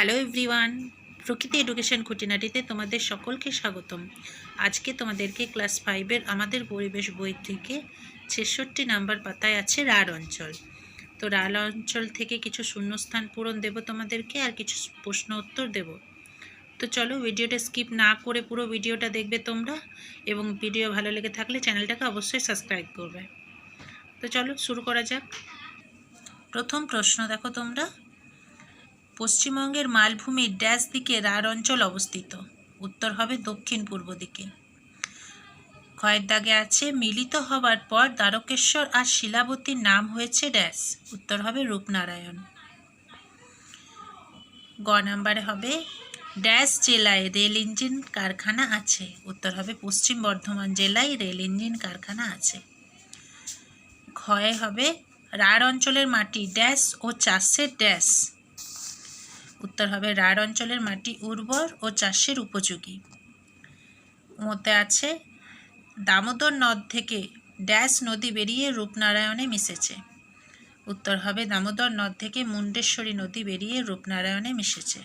Hello everyone Prakriti education খুঁটিনাটিতে তোমাদের সকলকে স্বাগতম। আজকে তোমাদেরকে ক্লাস ফাইভের আমাদের পরিবেশ বই থেকে ছেষট্টি নাম্বার পাতায় আছে রাঢ় অঞ্চল। তো রাঢ় অঞ্চল থেকে কিছু শূন্যস্থান পূরণ দেব তোমাদেরকে আর কিছু প্রশ্ন উত্তর দেব। তো চলো ভিডিওটা স্কিপ না করে পুরো ভিডিওটা দেখবে তোমরা এবং ভিডিও ভালো লেগে থাকলে চ্যানেলটাকে অবশ্যই সাবস্ক্রাইব করবে। তো চলো শুরু করা যাক। প্রথম প্রশ্ন দেখো তোমরা। পশ্চিমবঙ্গের মালভূমির ড্যাশ দিকে রাঢ় অঞ্চল অবস্থিত। উত্তর হবে দক্ষিণ পূর্ব দিকে। ক্ষয়ের দাগে আছে, মিলিত হবার পর দ্বারকেশ্বর আর শিলাবতীর নাম হয়েছে ড্যাশ। উত্তর হবে রূপনারায়ণ। গ নাম্বারে হবে, ড্যাশ জেলায় রেল ইঞ্জিন কারখানা আছে। উত্তর হবে পশ্চিম বর্ধমান জেলায় রেল ইঞ্জিন কারখানা আছে। ক্ষয় হবে, রাঢ় অঞ্চলের মাটি ড্যাশ ও চাষের ড্যাশ। উত্তর হবে রাঢ় অঞ্চলের মাটি উর্বর ও চাষের উপযোগী। মতে আছে, দামোদর নদ থেকে ড্যাশ নদী বেরিয়ে রূপনারায়ণে মিশেছে। উত্তর হবে, দামোদর নদ থেকে মুন্ডেশ্বরী নদী বেরিয়ে রূপনারায়ণে মিশেছে।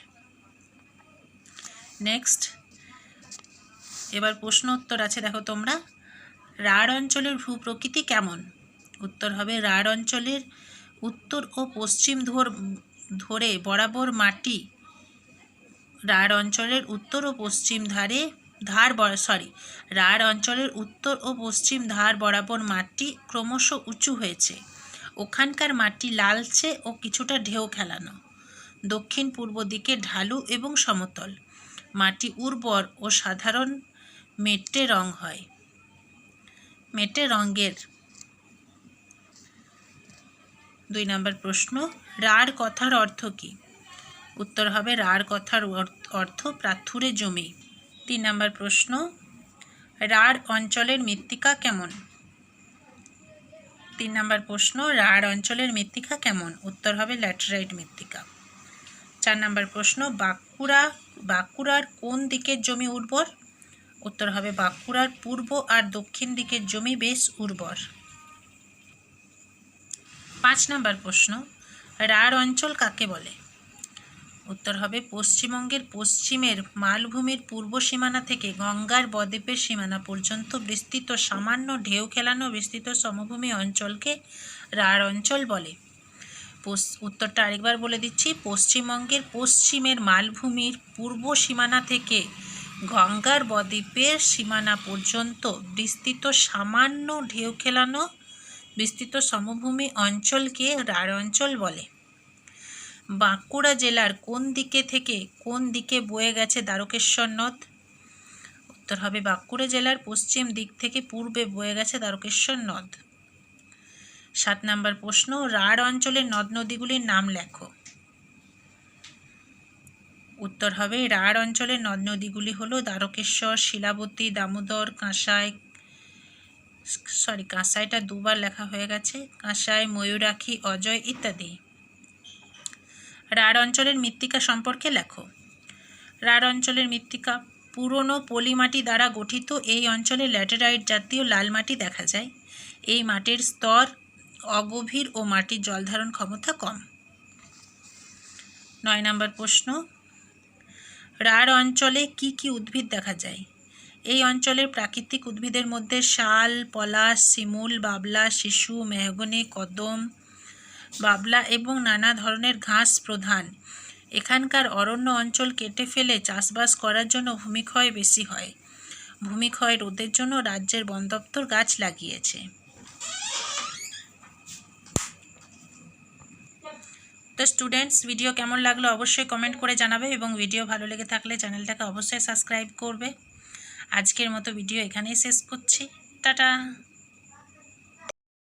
নেক্সট, এবার প্রশ্ন উত্তর আছে, দেখো তোমরা। রাঢ় অঞ্চলের ভূপ্রকৃতি কেমন? উত্তর হবে রাঢ় অঞ্চলের উত্তর ও পশ্চিম ধর ধরে বরাবর মাটি রাঢ় অঞ্চলের উত্তর ও পশ্চিম ধারে ধার সরি রাঢ় অঞ্চলের উত্তর ও পশ্চিম ধার বরাবর মাটি ক্রমশ উঁচু হয়েছে। ওখানকার মাটি লালচে ও কিছুটা ঢেউ খেলানো। দক্ষিণ পূর্ব দিকে ঢালু এবং সমতল। মাটি উর্বর ও সাধারণ মেটে রং হয়। মেটে রঙের দুই নম্বর প্রশ্ন রাঢ় কথার অর্থ কী? উত্তর হবে রাঢ় কথার অর্থ প্রাথুরে জমি। তিন নম্বর প্রশ্ন রাঢ় অঞ্চলের মৃত্তিকা কেমন? তিন নম্বর প্রশ্ন রাঢ় অঞ্চলের মৃত্তিকা কেমন? উত্তর হবে, ল্যাটেরাইট মৃত্তিকা। চার নম্বর প্রশ্ন, বাঁকুড়া, বাঁকুড়ার কোন দিকের জমি উর্বর? উত্তর হবে, বাঁকুড়ার পূর্ব আর দক্ষিণ দিকের জমি বেশ উর্বর। পাঁচ নম্বর প্রশ্ন রাঢ় অঞ্চল কাকে বলে? উত্তর হবে পশ্চিমবঙ্গের পশ্চিমের মালভূমির পূর্ব সীমানা থেকে গঙ্গার বদ্বীপের সীমানা পর্যন্ত বিস্তৃত সামান্য ঢেউ খেলানো বিস্তৃত সমভূমি অঞ্চলকে রাঢ় অঞ্চল বলে। উত্তরটা আরেকবার বলে দিচ্ছি। পশ্চিমবঙ্গের পশ্চিমের মালভূমির পূর্ব সীমানা থেকে গঙ্গার বদ্বীপের সীমানা পর্যন্ত বিস্তৃত সামান্য ঢেউ খেলানো বিস্তৃত সমভূমি অঞ্চলকে রাঢ় অঞ্চল বলে। বাঁকুড়া জেলার কোন দিকে থেকে কোন দিকে বয়ে গেছে দ্বারকেশ্বর নদ? উত্তর হবে বাঁকুড়া জেলার পশ্চিম দিক থেকে পূর্বে বয়ে গেছে দ্বারকেশ্বর নদ। সাত নম্বর প্রশ্ন রাঢ় অঞ্চলের নদ নদীগুলির নাম লেখো। উত্তর হবে রাঢ় অঞ্চলের নদ নদীগুলি হলো দ্বারকেশ্বর, শিলাবতী, দামোদর, কাঁসাই সরি, কাঁসাইটা দুবার লেখা হয়ে গেছে। কাঁসাই, ময়ূরাক্ষী, অজয় ইত্যাদি। রাঢ় অঞ্চলের মৃত্তিকা সম্পর্কে লেখো। রাঢ় অঞ্চলের মৃত্তিকা পুরনো পলিমাটি দ্বারা গঠিত। এই অঞ্চলে ল্যাটেরাইট জাতীয় লাল মাটি দেখা যায়। এই মাটির স্তর অগভীর ও মাটির জলধারণ ক্ষমতা কম। নয় নম্বর প্রশ্ন, রাঢ় অঞ্চলে কি কি উদ্ভিদ দেখা যায়? এই অঞ্চলের প্রাকৃতিক উদ্ভিদের মধ্যে শাল, পলাশ, শিমুল, বাবলা, শিশু, মেহগনি, কদম, বাবলা এবং নানা ধরনের ঘাস প্রধান। এখানকার অরণ্য অঞ্চল কেটে ফেলে চাষবাস করার জন্য ভূমিক্ষয় বেশি হয়। ভূমিক্ষয় রোধের জন্য রাজ্যের বন দপ্তর গাছ লাগিয়েছে। তো স্টুডেন্টস, ভিডিও কেমন লাগল অবশ্যই কমেন্ট করে জানাবে এবং ভিডিও ভালো লেগে থাকলে চ্যানেলটাকে অবশ্যই সাবস্ক্রাইব করবে। আজকের মতো ভিডিও এখানেই শেষ করছি। টাটা।